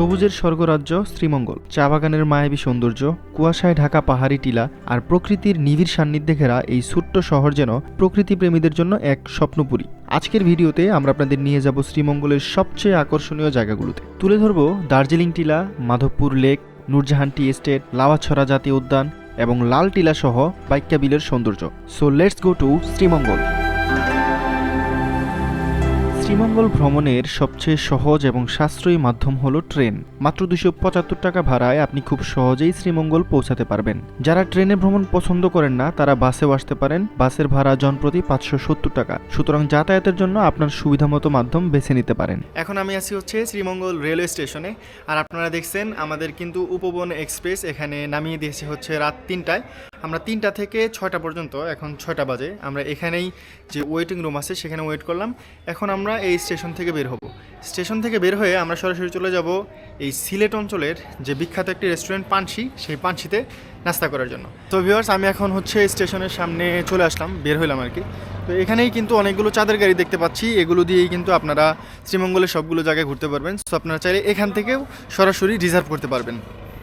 সবুজের স্বর্গরাজ্য শ্রীমঙ্গল। চা বাগানের মায়াবী সৌন্দর্য, কুয়াশায় ঢাকা পাহাড়ি টিলা আর প্রকৃতির নিবিড় সান্নিধ্যে ঘেরা এই ছোট্ট শহর যেন প্রকৃতি প্রেমীদের জন্য এক স্বপ্নপুরী। আজকের ভিডিওতে আমরা আপনাদের নিয়ে যাব শ্রীমঙ্গলের সবচেয়ে আকর্ষণীয় জায়গাগুলোতে। তুলে ধরব দার্জিলিং টিলা, Madhabpur lake, Noorjahan tea estate, Lawachara জাতীয় উদ্যান এবং লাল টিলা সহ বাইক্কা বিলের সৌন্দর্য। So let's go to Sreemangal. Sreemangal ভ্রমণের সবচেয়ে সহজ এবং সাশ্রয়ী মাধ্যম হলো ট্রেন। মাত্র দুশো পঁচাত্তর টাকা ভাড়ায় আপনি খুব সহজেই শ্রীমঙ্গল পৌঁছাতে পারবেন। যারা ট্রেনে ভ্রমণ পছন্দ করেন না, তারা বাসেও আসতে পারেন। বাসের ভাড়া জনপ্রতি পাঁচশো সত্তর টাকা। সুতরাং যাতায়াতের জন্য আপনার সুবিধামতো মাধ্যম বেছে নিতে পারেন। এখন আমি আছি হচ্ছে শ্রীমঙ্গল রেলওয়ে স্টেশনে। আর আপনারা দেখছেন আমাদের কিন্তু উপবন এক্সপ্রেস এখানে নামিয়ে দিয়েছে হচ্ছে রাত তিনটায়। আমরা তিনটা থেকে ছয়টা পর্যন্ত, এখন ছয়টা বাজে, আমরা এখানেই যে ওয়েটিং রুম আছে সেখানে ওয়েট করলাম। এখন আমরা এই স্টেশন থেকে বের হব। স্টেশন থেকে বের হয়ে আমরা সরাসরি চলে যাব এই সিলেট অঞ্চলের যে বিখ্যাত একটি রেস্টুরেন্ট পানসি, সেই পানসিতে নাস্তা করার জন্য। তো ভিউয়ার্স আমি এখন হচ্ছে স্টেশনের সামনে চলে আসলাম, বের হইলাম আর কি। তো এখানেই কিন্তু অনেকগুলো চাঁদের গাড়ি দেখতে পাচ্ছি, এগুলো দিয়েই কিন্তু আপনারা শ্রীমঙ্গলের সবগুলো জায়গায় ঘুরতে পারবেন। সো আপনারা চাইলে এখান থেকেও সরাসরি রিজার্ভ করতে পারবেন।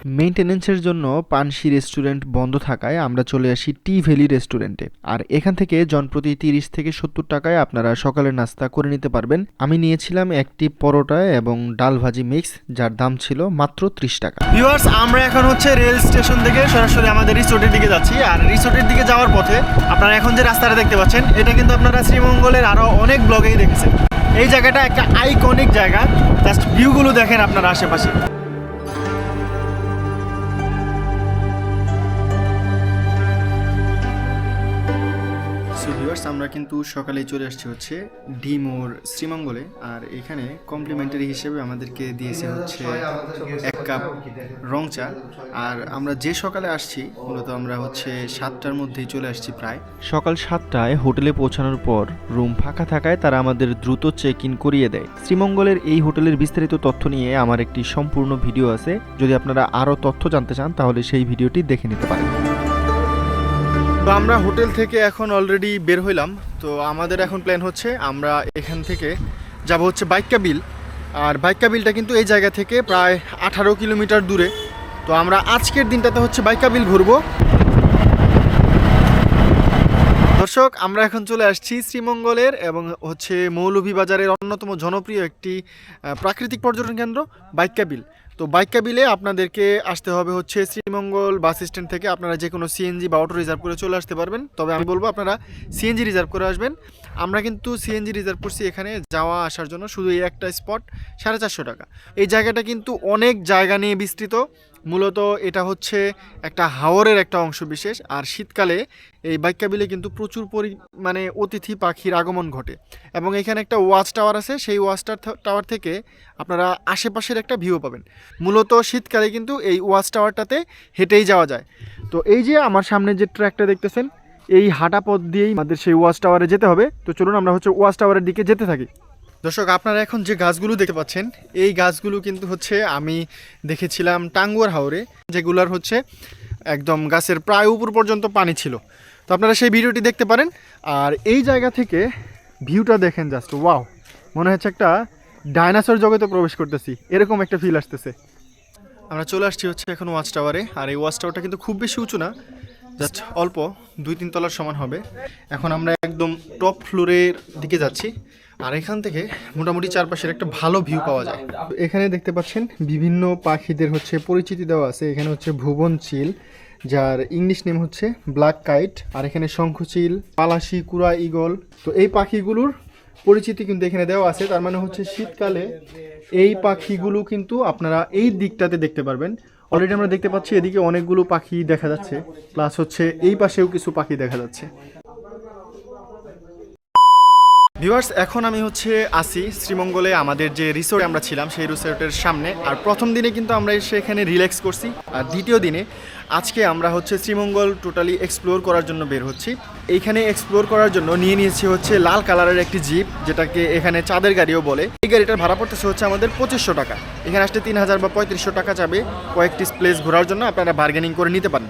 মেইনটেনেন্সের জন্য পানসি রেস্টুরেন্ট বন্ধ থাকায় আমরা চলে আসি টি ভ্যালি রেস্টুরেন্টে আর এখান থেকে জনপ্রতি তিরিশ থেকে সত্তর টাকায় আপনারা সকালের নাস্তা করে নিতে পারবেন। আমি নিয়েছিলাম একটি পরোটা এবং ডাল ভাজি মিক্স যার দাম ছিল মাত্র ত্রিশ টাকা। ভিউয়ার্স আমরা এখন হচ্ছে রেল স্টেশন থেকে সরাসরি আমাদের রিসোর্টের দিকে যাচ্ছি। আর রিসোর্টের দিকে যাওয়ার পথে আপনারা এখন যে রাস্তাটা দেখতে পাচ্ছেন, এটা কিন্তু আপনারা শ্রীমঙ্গলের আরও অনেক ব্লগেই দেখেছেন। এই জায়গাটা একটা আইকনিক জায়গা। জাস্ট ভিউগুলো দেখেন আপনারা আশেপাশে। সো ভিউয়ার্স, আমরা কিন্তু সকালে চলে আসছি হচ্ছে ডিমোর শ্রীমঙ্গলে, আর এখানে কমপ্লিমেন্টারি হিসেবে আমাদেরকে দিয়েছে হচ্ছে এক কাপ রং চা। আর আমরা যে সকালে আসছি, মূলত আমরা হচ্ছে সাতটার মধ্যেই চলে আসছি প্রায়। সকাল সাতটায় হোটেলে পৌঁছানোর পর রুম ফাঁকা থাকায় তারা আমাদের দ্রুত চেক ইন করিয়ে দেয়। শ্রীমঙ্গলের এই হোটেলের বিস্তারিত তথ্য নিয়ে আমার একটি সম্পূর্ণ ভিডিও আছে। যদি আপনারা আরও তথ্য জানতে চান, তাহলে সেই ভিডিওটি দেখে নিতে পারেন। তো আমরা হোটেল থেকে এখন অলরেডি বের হইলাম। তো আমাদের এখন প্ল্যান হচ্ছে আমরা এখান থেকে যাব হচ্ছে বাইক্কা বিল আর বাইক্কা বিলটা কিন্তু এই জায়গা থেকে প্রায় আঠারো কিলোমিটার দূরে। তো আমরা আজকের দিনটাতে হচ্ছে বাইক্কা বিল ঘুরবো। দর্শক, আমরা এখন চলে আসছি শ্রীমঙ্গলের এবং হচ্ছে মৌলভীবাজারের অন্যতম জনপ্রিয় একটি প্রাকৃতিক পর্যটন কেন্দ্র বাইক্কা বিল তো বাইক বিলে আপনাদেরকে আসতে হবে হচ্ছে শ্রীমঙ্গল বাস স্ট্যান্ড থেকে। আপনারা যে কোনো সিএনজি বা অটো রিজার্ভ করে চলে আসতে পারবেন। তবে আমি বলব আপনারা সিএনজি রিজার্ভ করে আসবেন। আমরা কিন্তু সিএনজি রিজার্ভ করছি এখানে যাওয়া আসার জন্য শুধু এই একটা স্পট সাড়ে চারশো টাকা। এই জায়গাটা কিন্তু অনেক জায়গা নিয়ে বিস্তৃত। মূলত এটা হচ্ছে একটা হাওরের একটা অংশ বিশেষ, আর শীতকালে এই বাইক্কা বিলে কিন্তু প্রচুর পরিমাণে অতিথি পাখির আগমন ঘটে। এবং এখানে একটা ওয়াচ টাওয়ার আছে, সেই ওয়াচ টাওয়ার থেকে আপনারা আশেপাশের একটা ভিউ পাবেন। মূলত শীতকালে কিন্তু এই ওয়াচ টাওয়ারটাতে হেঁটেই যাওয়া যায়। তো এই যে আমার সামনে যে ট্র্যাকটা দেখতেছেন, এই হাঁটা পথ দিয়েই আমাদের সেই ওয়াচ টাওয়ারে যেতে হবে। তো চলুন আমরা হচ্ছে ওয়াচ টাওয়ারের দিকে যেতে থাকি। দর্শক, আপনারা এখন যে গাছগুলো দেখতে পাচ্ছেন, এই গাছগুলো কিন্তু হচ্ছে আমি দেখেছিলাম টাঙ্গুয়ার হাওরে, যেগুলার হচ্ছে একদম গাছের প্রায় উপর পর্যন্ত পানি ছিল। তো আপনারা সেই ভিডিওটি দেখতে পারেন, আর এই জায়গা থেকে ভিউটা দেখেন জাস্ট ওয়াও মনে হচ্ছে একটা ডাইনাসর জগতে প্রবেশ করতেছি, এরকম একটা ফিল আসতেছে। আমরা চলে আসছি হচ্ছে এখন ওয়াচ টাওয়ারে, আর এই ওয়াচ টাওয়ারটা কিন্তু খুব বেশি উঁচু না জাস্ট অল্প, দুই তিন তলার সমান হবে। এখন আমরা একদম টপ ফ্লোরের দিকে যাচ্ছি। আর এখান থেকে মোটামুটি চারপাশের একটা ভালো ভিউ পাওয়া যায়। এখানে দেখতে পাচ্ছেন বিভিন্ন পাখিদের হচ্ছে পরিচিতি দেওয়া আছে। এখানে হচ্ছে ভুবন চিল, যার ইংলিশ নেম হচ্ছে ব্ল্যাক কাইট, আর এখানে শঙ্খচিল পালাশি, কুড়া ইগল তো এই পাখিগুলোর পরিচিতি কিন্তু এখানে দেওয়া আছে। তার মানে হচ্ছে শীতকালে এই পাখিগুলো কিন্তু আপনারা এই দিকটাতে দেখতে পারবেন। অলরেডি আমরা দেখতে পাচ্ছি এদিকে অনেকগুলো পাখি দেখা যাচ্ছে প্লাস হচ্ছে এই পাশেও কিছু পাখি দেখা যাচ্ছে। ভিউয়ার্স, এখন আমি হচ্ছে আসি শ্রীমঙ্গলে, আমাদের যে রিসোর্ট আমরা ছিলাম, সেই রিসোর্টের সামনে। আর প্রথম দিনে কিন্তু আমরা এসে এখানে রিল্যাক্স করছি। আর দ্বিতীয় দিনে আজকে আমরা হচ্ছে শ্রীমঙ্গল টোটালি এক্সপ্লোর করার জন্য বের হচ্ছি। এইখানে এক্সপ্লোর করার জন্য নিয়ে নিয়েছি হচ্ছে লাল কালারের একটি জিপ যেটাকে এখানে চাঁদের গাড়িও বলে। এই গাড়িটার ভাড়া পড়তেছে হচ্ছে আমাদের পঁচিশশো টাকা। এখানে আসতে তিন হাজার বা পঁয়ত্রিশশো টাকা যাবে কয়েকটি প্লেস ঘোরার জন্য। আপনারা বার্গেনিং করে নিতে পারেন।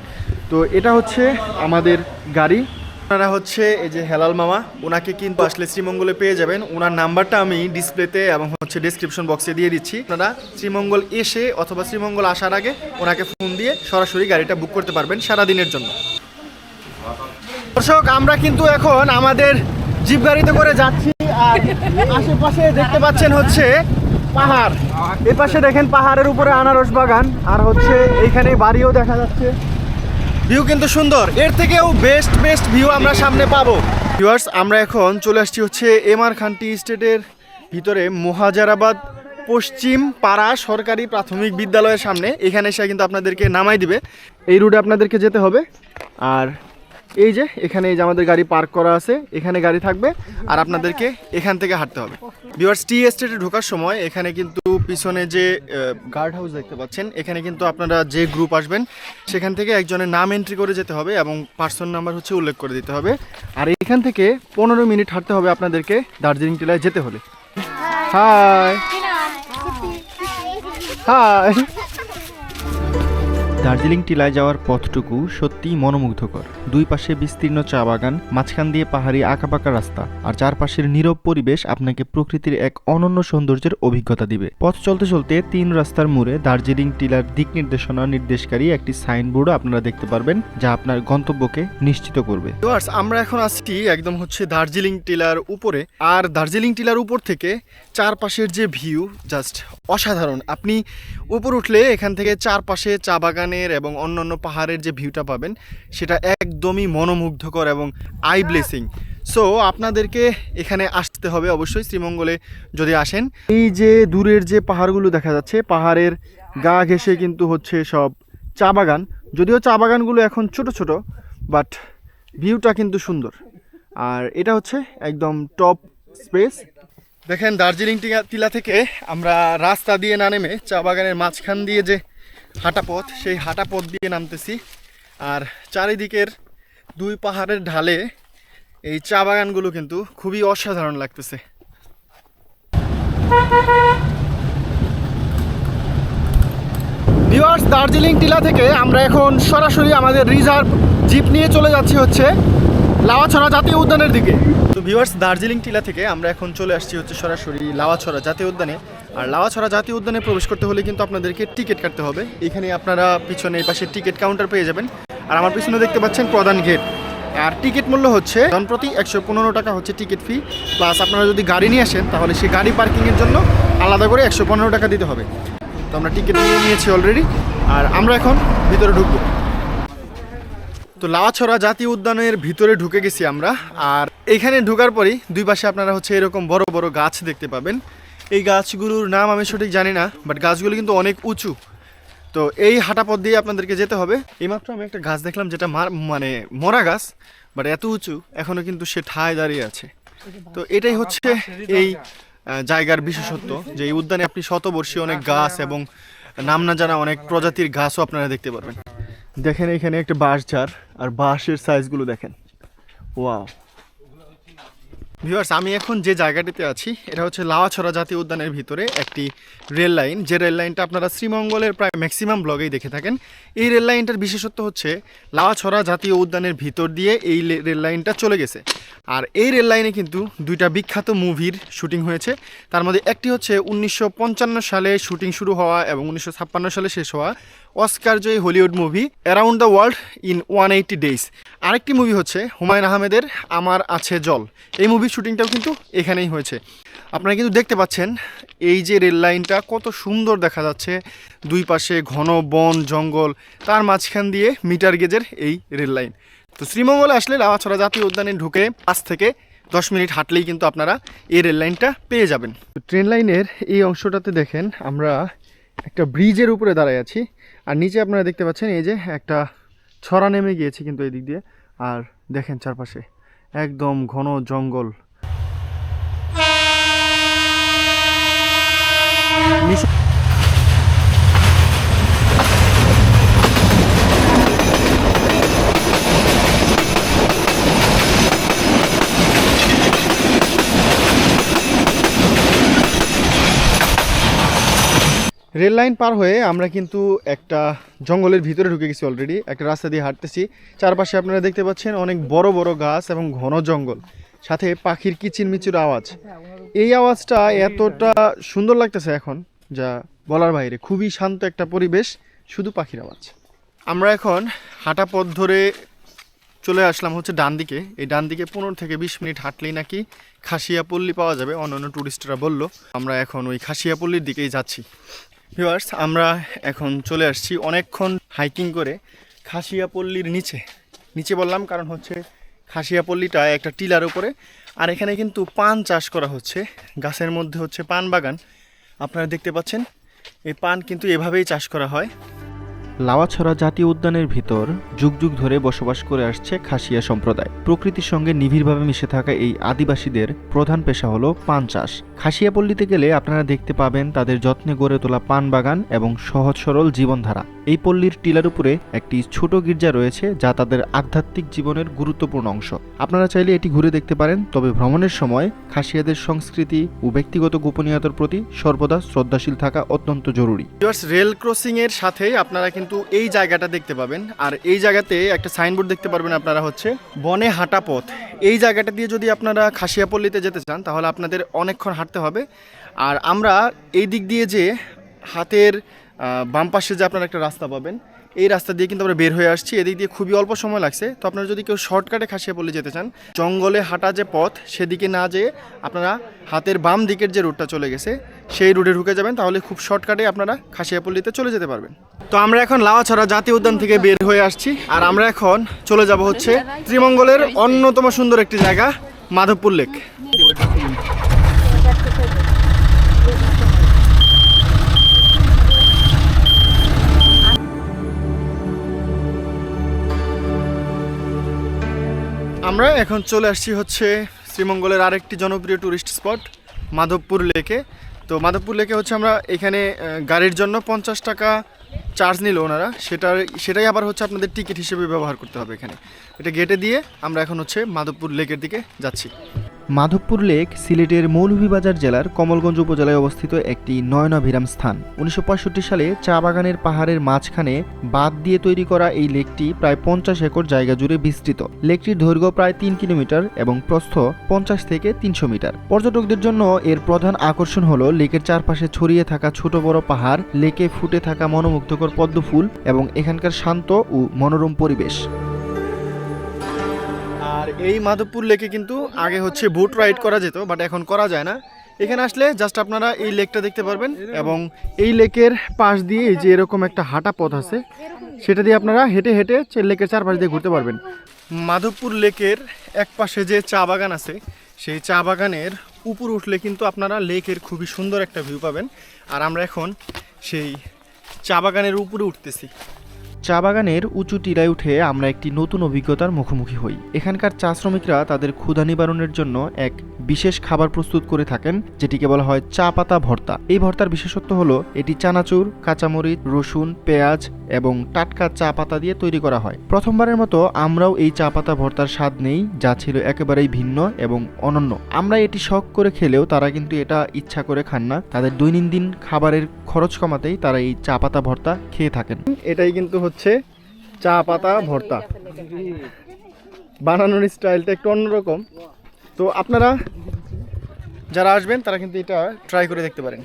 তো এটা হচ্ছে আমাদের গাড়ি। আপনারা হচ্ছে এই যে হেলাল মামা ওনাকে কিন্তু আসলে শ্রীমঙ্গলে পেয়ে যাবেন। ওনার নাম্বারটা আমি ডিসপ্লেতে এবং হচ্ছে ডিসক্রিপশন বক্সে দিয়ে দিচ্ছি। আপনারা শ্রীমঙ্গল এসে অথবা শ্রীমঙ্গল আসার আগে ওনাকে ফোন দিয়ে সরাসরি গাড়িটা বুক করতে পারবেন সারা দিনের জন্য। দর্শক, আমরা কিন্তু এখন আমাদের জিপ গাড়িতে করে যাচ্ছি আর আশেপাশে দেখতে পাচ্ছেন হচ্ছে পাহাড়। এই পাশে দেখেন পাহাড়ের উপরে আনারস বাগান আর হচ্ছে এইখানে বাড়িও দেখা যাচ্ছে। ভিউ কিন্তু সুন্দর। এর থেকেও বেস্ট বেস্ট ভিউ আমরা সামনে পাবো। ভিউয়ার্স আমরা এখন চলে আসছি হচ্ছে এমআর খান্টি স্টেটের ভিতরে মোহাজারাবাদ, পশ্চিম পাড়া সরকারি প্রাথমিক বিদ্যালয়ের সামনে। এখানে এসে কিন্তু আপনাদেরকে নামাই দিবে। এই রুটে আপনাদেরকে যেতে হবে। আর এই যে এখানে এই যে আমাদের গাড়ি পার্ক করা আছে এখানে গাড়ি থাকবে আর আপনাদেরকে এখান থেকে হাঁটতে হবে। ভিউয়ার্স টি এস্টেটে ঢোকার সময় এখানে কিন্তু পিছনে যে গার্ড হাউস দেখতে পাচ্ছেন এখানে কিন্তু আপনারা যে গ্রুপ আসবেন সেখান থেকে একজনের নাম এন্ট্রি করে যেতে হবে এবং পার্সন নাম্বার হচ্ছে উল্লেখ করে দিতে হবে। আর এখান থেকে পনেরো মিনিট হাঁটতে হবে আপনাদেরকে দার্জিলিং টিলায় যেতে হলে। হাই হাই দার্জিলিং টিলায় যাওয়ার পথটুকু সত্যিই মনোমুগ্ধকর। দুই পাশে বিস্তীর্ণ চা বাগান, মাঝখান দিয়ে পাহাড়ি আঁকাবাঁকা রাস্তা, আর চারপাশের নীরব পরিবেশ আপনাকে প্রকৃতির এক অনন্য সৌন্দর্যের অভিজ্ঞতা দিবে। পথ চলতে চলতে তিন রাস্তার মোড়ে দার্জিলিং টিলার দিক নির্দেশনা নির্দেশকারী একটি সাইনবোর্ডও আপনারা দেখতে পারবেন, যা আপনার গন্তব্যকে নিশ্চিত করবে। আমরা এখন আসছি একদম হচ্ছে দার্জিলিং টিলার উপরে, আর দার্জিলিং টিলার উপর থেকে চারপাশের যে ভিউ, জাস্ট অসাধারণ। আপনি উপর উঠলে এখান থেকে চারপাশে চা বাগানের এবং অন্যান্য পাহাড়ের যে ভিউটা পাবেন, সেটা একদমই মনোমুগ্ধকর এবং আই ব্লেসিং সো আপনাদেরকে এখানে আসতে হবে অবশ্যই, শ্রীমঙ্গলে যদি আসেন। এই যে দূরের যে পাহাড়গুলো দেখা যাচ্ছে, পাহাড়ের গা ঘেঁষে কিন্তু হচ্ছে সব চা বাগান। যদিও চা বাগানগুলো এখন ছোট ছোট বাট ভিউটা কিন্তু সুন্দর। আর এটা হচ্ছে একদম টপ স্পেস দেখেন দার্জিলিং টিলা থেকে আমরা রাস্তা দিয়ে না নেমে চা বাগানের মাঝখান দিয়ে যে হাঁটা পথ সেই হাঁটা পথ দিয়ে নামতেছি। আর চারিদিকের দুই পাহাড়ের ঢালে এই চা বাগানগুলো কিন্তু খুবই অসাধারণ লাগতেছে। ভিউয়ার্স দার্জিলিং টিলা থেকে আমরা এখন সরাসরি আমাদের রিজার্ভ জিপ নিয়ে চলে যাচ্ছি হচ্ছে লাওয়াছড়া জাতীয় উদ্যানের দিকে। তো ভিউয়ার্স দার্জিলিং টিলা থেকে আমরা এখন চলে আসছি হচ্ছে সরাসরি লাওয়াছড়া জাতীয় উদ্যানে। আর লাওয়াছড়া জাতীয় উদ্যানে প্রবেশ করতে হলে কিন্তু আপনাদেরকে টিকিট কাটতে হবে। এখানে আপনারা পিছনে পাশে টিকিট কাউন্টার পেয়ে যাবেন। আর আমার পিছনে দেখতে পাচ্ছেন প্রধান গেট। আর টিকিট মূল্য হচ্ছে জনপ্রতি একশো পনেরো টাকা হচ্ছে টিকিট ফি। প্লাস আপনারা যদি গাড়ি নিয়ে আসেন, তাহলে সেই গাড়ি পার্কিংয়ের জন্য আলাদা করে একশো পনেরো টাকা দিতে হবে। তো আমরা টিকিট নিয়ে নিয়েছি অলরেডি আর আমরা এখন ভিতরে ঢুকবো। তো লাওয়াছড়া জাতীয় উদ্যানের ভিতরে ঢুকে গেছি আমরা, আর এইখানে ঢোকার পরই দুই পাশে আপনারা হচ্ছে এরকম বড় বড় গাছ দেখতে পাবেন। এই গাছগুলোর নাম আমি সঠিক জানি না বাট গাছগুলো কিন্তু অনেক উঁচু। তো এই হাঁটা পথ দিয়ে আপনাদেরকে যেতে হবে। এইমাত্র আমি একটা গাছ দেখলাম যেটা মানে মরা গাছ বাট এত উঁচু এখনও কিন্তু সে ঠায় দাঁড়িয়ে আছে। তো এটাই হচ্ছে এই জায়গার বিশেষত্ব, যে এই উদ্যানে আপনি শতবর্ষী অনেক গাছ এবং নাম না জানা অনেক প্রজাতির গাছও আপনারা দেখতে পারবেন। দেখেন এখানে একটা বাঁশ ঝাড় আর বাঁশের সাইজগুলো দেখেন। ওয়াও ভিউয়ার্স, আমি এখন যে জায়গাটিতে আছি, এটা হচ্ছে লাওয়াছড়া জাতীয় উদ্যানের ভিতরে একটি রেল লাইন। যে রেল লাইনটা আপনারা শ্রীমঙ্গলের প্রায় ম্যাক্সিমাম ব্লগেই দেখে থাকেন, এই রেল লাইনটার বিশেষত্ব হচ্ছে লাওয়াছড়া জাতীয় উদ্যানের ভিতর দিয়ে এই রেল লাইনটা চলে গেছে। আর এই রেল লাইনে কিন্তু দুইটা বিখ্যাত মুভির শুটিং হয়েছে। তার মধ্যে একটি হচ্ছে উনিশশো পঞ্চান্ন সালে শুটিং শুরু হওয়া এবং উনিশশো ছাপ্পান্ন সালে শেষ হওয়া Oscar Joyee Hollywood movie around the world in one eighty days. আরেকটি মুভি হচ্ছে হুমায়ুন আহমেদের আমার আছে জল। এই মুভির শুটিংটাও কিন্তু এখানেই হয়েছে। আপনারা কিন্তু দেখতে পাচ্ছেন, এই যে রেল লাইনটা কত সুন্দর দেখা যাচ্ছে। দুই পাশে ঘন বন, জঙ্গল, তার মাঝখান দিয়ে মিটার গেজের এই রেল লাইন। তো শ্রীমঙ্গলে আসলে লাওয়াছড়া জাতীয় উদ্যানে ঢুকে পাঁচ থেকে দশ মিনিট হাঁটলেই কিন্তু আপনারা এই রেল লাইনটা পেয়ে যাবেন। ট্রেন লাইনের এই অংশটাতে দেখেন, আমরা একটা ব্রিজের উপরে দাঁড়ায় আছি। আর নিচে আপনারা দেখতে পাচ্ছেন, এই যে একটা ছড়া নেমে গিয়েছে কিন্তু এই দিক দিয়ে। আর দেখেন চারপাশে একদম ঘন জঙ্গল। নিচে- রেল লাইন পার হয়ে আমরা কিন্তু একটা জঙ্গলের ভিতরে ঢুকে গেছি অলরেডি একটা রাস্তা দিয়ে হাঁটতেছি। চারপাশে আপনারা দেখতে পাচ্ছেন অনেক বড় বড় গাছ এবং ঘন জঙ্গল। সাথে পাখির কিচিরমিচির আওয়াজ। এই আওয়াজটা এতটা সুন্দর লাগতেছে এখন, যা বলার বাইরে। খুবই শান্ত একটা পরিবেশ, শুধু পাখির আওয়াজ। আমরা এখন হাঁটা পথ ধরে চলে আসলাম হচ্ছে ডান দিকে। এই ডান দিকে পনেরো থেকে বিশ মিনিট হাঁটলেই নাকি খাসিয়াপল্লী পাওয়া যাবে, অন্যান্য টুরিস্টরা বলল। আমরা এখন ওই খাসিয়াপল্লীর দিকেই যাচ্ছি। ভিউয়ার্স, আমরা এখন চলে আসছি অনেকক্ষণ হাইকিং করে খাসিয়াপল্লির নিচে। নিচে বললাম কারণ হচ্ছে খাসিয়াপল্লিটা একটা টিলার উপরে। আর এখানে কিন্তু পান চাষ করা হচ্ছে। গাছের মধ্যে হচ্ছে পান বাগান। আপনারা দেখতে পাচ্ছেন, এই পান কিন্তু এভাবেই চাষ করা হয়। লাওয়াছড়া জাতীয় উদ্যানের ভিতর যুগ যুগ ধরে বসবাস করে আসছে খাসিয়া সম্প্রদায়। প্রকৃতির সঙ্গে নিবিড়ভাবে মিশে থাকা এই আদিবাসীদের প্রধান পেশা হলো পান চাষ। খাসিয়াপল্লীতে গেলে আপনারা দেখতে পাবেন তাদের যত্নে গড়ে তোলা পান বাগান এবং সহজ সরল জীবনধারা। এই পল্লীর টিলার উপরে একটি ছোট গির্জা রয়েছে যা তাদের আধ্যাত্মিক জীবনের গুরুত্বপূর্ণ অংশ। আপনারা চাইলে এটি ঘুরে দেখতে পারেন, তবে ভ্রমণের সময় খাসিয়াদের সংস্কৃতি ও ব্যক্তিগত গোপনীয়তার প্রতি সর্বদা শ্রদ্ধাশীল থাকা অত্যন্ত জরুরি। রেল ক্রসিং এর সাথেই আপনারা কিন্তু এই জায়গাটা দেখতে পাবেন। আর এই জায়গাতে একটা সাইনবোর্ড দেখতে পারবেন আপনারা হচ্ছে বনে হাঁটা পথ। এই জায়গাটা দিয়ে যদি আপনারা খাসিয়াপল্লিতে যেতে চান, তাহলে আপনাদের অনেকক্ষণ হাঁটতে হবে। আর আমরা এই দিক দিয়ে যে হাতের বাম পাশে যে আপনারা একটা রাস্তা পাবেন এই রাস্তা দিয়ে কিন্তু আমরা বের হয়ে আসছি। এদিক দিয়ে খুবই অল্প সময় লাগছে। তো আপনারা যদি কেউ শর্টকাটে খাসিয়াপল্লী যেতে চান, জঙ্গলে হাঁটা যে পথ, সেদিকে না যেয়ে আপনারা হাতের বাম দিকের যে রুটটা চলে গেছে, সেই রুটে ঢুকে যাবেন, তাহলে খুব শর্টকাটে আপনারা খাসিয়াপল্লীতে চলে যেতে পারবেন। তো আমরা এখন লাওয়াছড়া জাতীয় উদ্যান থেকে বের হয়ে আসছি, আর আমরা এখন চলে যাব হচ্ছে ত্রিমঙ্গলের অন্যতম সুন্দর একটি জায়গা, মাধবপুর লেক। আমরা এখন চলে আসছি হচ্ছে শ্রীমঙ্গলের আরেকটি জনপ্রিয় টুরিস্ট স্পট মাধবপুর লেকে তো মাধবপুর লেকে হচ্ছে আমরা এখানে গাড়ির জন্য পঞ্চাশ টাকা চার্জ নিল ওনারা। সেটার, সেটাই আবার হচ্ছে আপনাদের টিকিট হিসেবে ব্যবহার করতে হবে এখানে। এটা গেটে দিয়ে আমরা এখন হচ্ছে মাধবপুর লেকের দিকে যাচ্ছি। মাধবপুর লেক সিলেটের মৌলভীবাজার জেলার কমলগঞ্জ উপজেলায় অবস্থিত একটি নয়নাভিরাম স্থান। উনিশশো পঁয়ষট্টি সালে চা বাগানের পাহাড়ের মাঝখানে বাঁধ দিয়ে তৈরি করা এই লেকটি প্রায় পঞ্চাশ একর জায়গা জুড়ে বিস্তৃত। লেকটির দৈর্ঘ্য প্রায় তিন কিলোমিটার এবং প্রস্থ পঞ্চাশ থেকে তিনশো মিটার। পর্যটকদের জন্য এর প্রধান আকর্ষণ হল লেকের চারপাশে ছড়িয়ে থাকা ছোট বড় পাহাড়, লেকে ফুটে থাকা মনোমুগ্ধকর পদ্মফুল এবং এখানকার শান্ত ও মনোরম পরিবেশ। এই মাধবপুর লেকে কিন্তু আগে হচ্ছে বোট রাইড করা যেত বাট এখন করা যায় না। এখানে আসলে জাস্ট আপনারা এই লেকটা দেখতে পারবেন এবং এই লেকের পাশ দিয়ে এই যে এরকম একটা হাঁটা পথ আছে, সেটা দিয়ে আপনারা হেঁটে হেঁটে লেকের চারপাশ দিয়ে ঘুরতে পারবেন। মাধবপুর লেকের এক পাশে যে চা বাগান আছে, সেই চা বাগানের উপর উঠলে কিন্তু আপনারা লেকের খুবই সুন্দর একটা ভিউ পাবেন। আর আমরা এখন সেই চা বাগানের উপরে উঠতেছি। চা বাগানের উঁচু টিলায় উঠে আমরা একটি নতুন অভিজ্ঞতার মুখোমুখি হই। এখানকার চা শ্রমিকরা তাদের ক্ষুধা নিবারণের জন্য এক বিশেষ খাবার প্রস্তুত করে থাকেন, যেটিকে বলা হয় চা পাতা ভর্তা। এই ভর্তার বিশেষত্ব হলো, এটি চানাচুর, কাঁচামরিচ, রসুন, পেঁয়াজ এবং টাটকা চা পাতা দিয়ে তৈরি করা হয়। প্রথমবারের মতো আমরাও এই চা পাতা ভর্তার স্বাদ নেই, যা ছিল একেবারেই ভিন্ন এবং অনন্য। আমরা এটি শখ করে খেলেও তারা কিন্তু এটা ইচ্ছা করে খান না। তাদের দৈনন্দিন খাবারের খরচ কমাতেই তারা এই চা পাতা ভর্তা খেয়ে থাকেন। এটাই কিন্তু হচ্ছে চা পাতা, ভর্তা। বানানোর স্টাইলটা একটু অন্যরকম। তো আপনারা যারা আসবেন, তারা কিন্তু এটা ট্রাই করে দেখতে পারেন।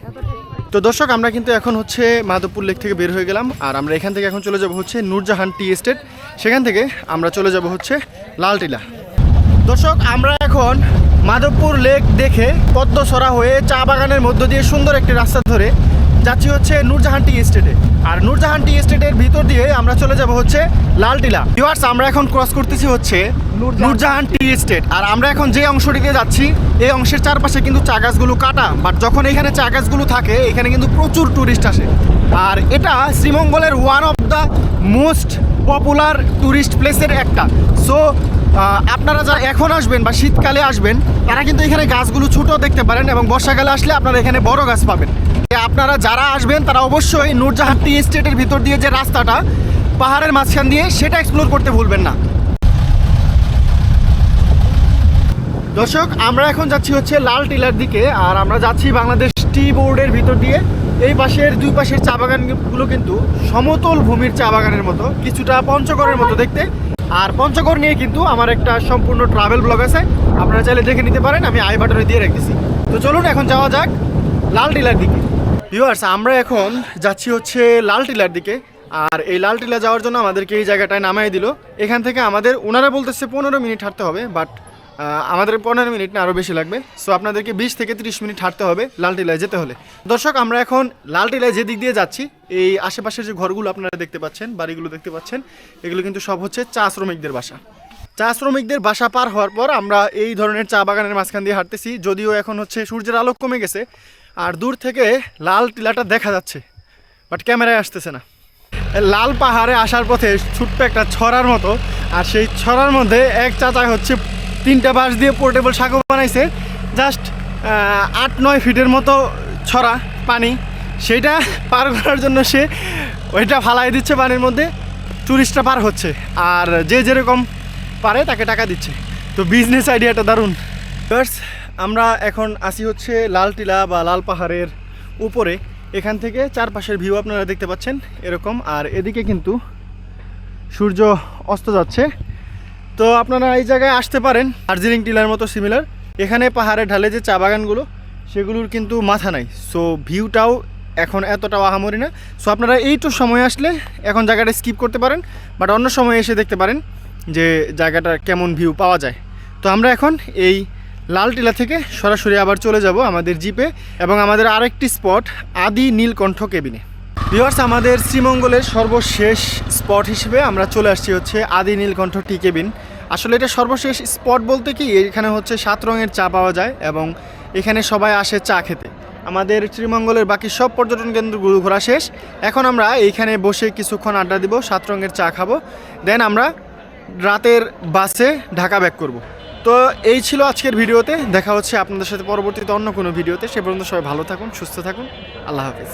তো দর্শক, আমরা কিন্তু এখন হচ্ছে মাধবপুর লেক থেকে বের হয়ে গেলাম, আর আমরা এখান থেকে এখন চলে যাব হচ্ছে নূরজাহান টি এস্টেট। সেখান থেকে আমরা চলে যাব হচ্ছে লালটিলা। দর্শক, আমরা এখন মাধবপুর লেক দেখে পদ্মসরা হয়ে চা বাগানের মধ্য দিয়ে সুন্দর একটি রাস্তা ধরে যাচ্ছি হচ্ছে নূরজাহান টি এস্টেটে আর নূরজাহান টি এস্টেটের ভিতর দিয়ে আমরা চলে যাব হচ্ছে লালটিলা। ভিউয়ার্স আমরা এখন ক্রস করতেছি হচ্ছে নূরজাহান টি এস্টেট আর আমরা এখন যে অংশটিতে যাচ্ছি এই অংশের চারপাশে কিন্তু চা গাছগুলো কাটা। বাট যখন এখানে চা গাছগুলো থাকে এখানে কিন্তু প্রচুর টুরিস্ট আসে। আর এটা শ্রীমঙ্গলের one of the most popular tourist প্লেসের একটা। সো আপনারা যারা এখন আসবেন বা শীতকালে আসবেন তারা কিন্তু এখানে গাছগুলো ছোটো দেখতে পারেন এবং বর্ষাকালে আসলে আপনারা এখানে বড় গাছ পাবেন। আপনারা যারা আসবেন, তারা অবশ্যই নূরজাহান টি এস্টেটের ভিতর দিয়ে যে রাস্তাটা, পাহাড়ের মাঝখান দিয়ে সেটা এক্সপ্লোর করতে ভুলবেন না। দর্শক, আমরা এখন যাচ্ছি হচ্ছে লাল টিলার দিকে, আর আমরা যাচ্ছি বাংলাদেশ টি বোর্ডের ভিতর দিয়ে। এই পাশের, দুই পাশের চা বাগানগুলো কিন্তু সমতল ভূমির চা বাগানের মতো, কিছুটা পঞ্চগড়ের মতো দেখতে। আর পঞ্চগড় নিয়ে কিন্তু আমার একটা সম্পূর্ণ ট্রাভেল ব্লগ আছে, আপনারা চাইলে দেখে নিতে পারেন, আমি আই বাটনে দিয়ে রেখেছি। তো চলুন, এখন যাওয়া যাক লাল টিলার দিকে। ভিউয়ার্স আমরা এখন যাচ্ছি হচ্ছে লাল টিলার দিকে। আর এই লাল টিলা যাওয়ার জন্য আমাদেরকে এই জায়গাটায় নামাই দিল। এখান থেকে আমাদের ওনারা বলতেছে পনেরো মিনিট হাঁটতে হবে বাট আমাদের পনেরো মিনিট না আরও বেশি লাগবে। সো আপনাদেরকে বিশ থেকে তিরিশ মিনিট হাঁটতে হবে লাল টিলায় যেতে হলে। দর্শক, আমরা এখন লাল টিলায় যে দিক দিয়ে যাচ্ছি, এই আশেপাশের যে ঘরগুলো আপনারা দেখতে পাচ্ছেন, বাড়িগুলো দেখতে পাচ্ছেন, এগুলো কিন্তু সব হচ্ছে চা শ্রমিকদের বাসা। চা শ্রমিকদের বাসা পার হওয়ার পর আমরা এই ধরনের চা বাগানের মাঝখান দিয়ে হাঁটতেছি, যদিও এখন হচ্ছে সূর্যের আলো কমে গেছে আর দূর থেকে লাল টিলাটা দেখা যাচ্ছে বাট ক্যামেরায় আসতেছে না। লাল পাহাড়ে আসার পথে ছোট্ট একটা ছড়ার মতো, আর সেই ছড়ার মধ্যে এক চাচা হচ্ছে তিনটা বাঁশ দিয়ে পোর্টেবল সাঁকো বানাইছে জাস্ট আট নয় ফিটের মতো ছড়া, পানি। সেইটা পার করার জন্য সে ওইটা ফালাই দিচ্ছে পানির মধ্যে টুরিস্টরা পার হচ্ছে, আর যে যেরকম পারে তাকে টাকা দিচ্ছে। তো বিজনেস আইডিয়াটা দারুণ। আমরা এখন আসি হচ্ছে লাল টিলা বা লাল পাহাড়ের উপরে। এখান থেকে চারপাশের ভিউ আপনারা দেখতে পাচ্ছেন এরকম। আর এদিকে কিন্তু সূর্য অস্ত যাচ্ছে। তো আপনারা এই জায়গায় আসতে পারেন, দার্জিলিং টিলার মতো সিমিলার এখানে পাহাড়ে ঢালে যে চা বাগানগুলো, সেগুলোর কিন্তু মাথা নাই। সো ভিউটাও এখন এতটাও আহামরি না। সো আপনারা এইটু সময় আসলে এখন জায়গাটা স্কিপ করতে পারেন বাট অন্য সময় এসে দেখতে পারেন যে জায়গাটা কেমন ভিউ পাওয়া যায়। তো আমরা এখন এই লাল টিলা থেকে সরাসরি আবার চলে যাব আমাদের জিপে এবং আমাদের আরেকটি স্পট, আদি নীলকণ্ঠ কেবিনে। ভিওয়ার্স আমাদের শ্রীমঙ্গলের সর্বশেষ স্পট হিসেবে আমরা চলে আসছি হচ্ছে আদি নীলকণ্ঠ টি কেবিন। আসলে এটা সর্বশেষ স্পট বলতে কি? এখানে হচ্ছে সাত রঙের চা পাওয়া যায় এবং এখানে সবাই আসে চা খেতে। আমাদের শ্রীমঙ্গলের বাকি সব পর্যটন কেন্দ্রগুলো ঘোরা শেষ। এখন আমরা এইখানে বসে কিছুক্ষণ আড্ডা দিব, সাত রঙের চা খাব। দেন আমরা রাতের বাসে ঢাকা ব্যাক করব। তো এই ছিল আজকের ভিডিওতে। দেখা হচ্ছে আপনাদের সাথে পরবর্তীতে অন্য কোনো ভিডিওতে। সে পর্যন্ত সবাই ভালো থাকুন, সুস্থ থাকুন। আল্লাহ হাফিজ।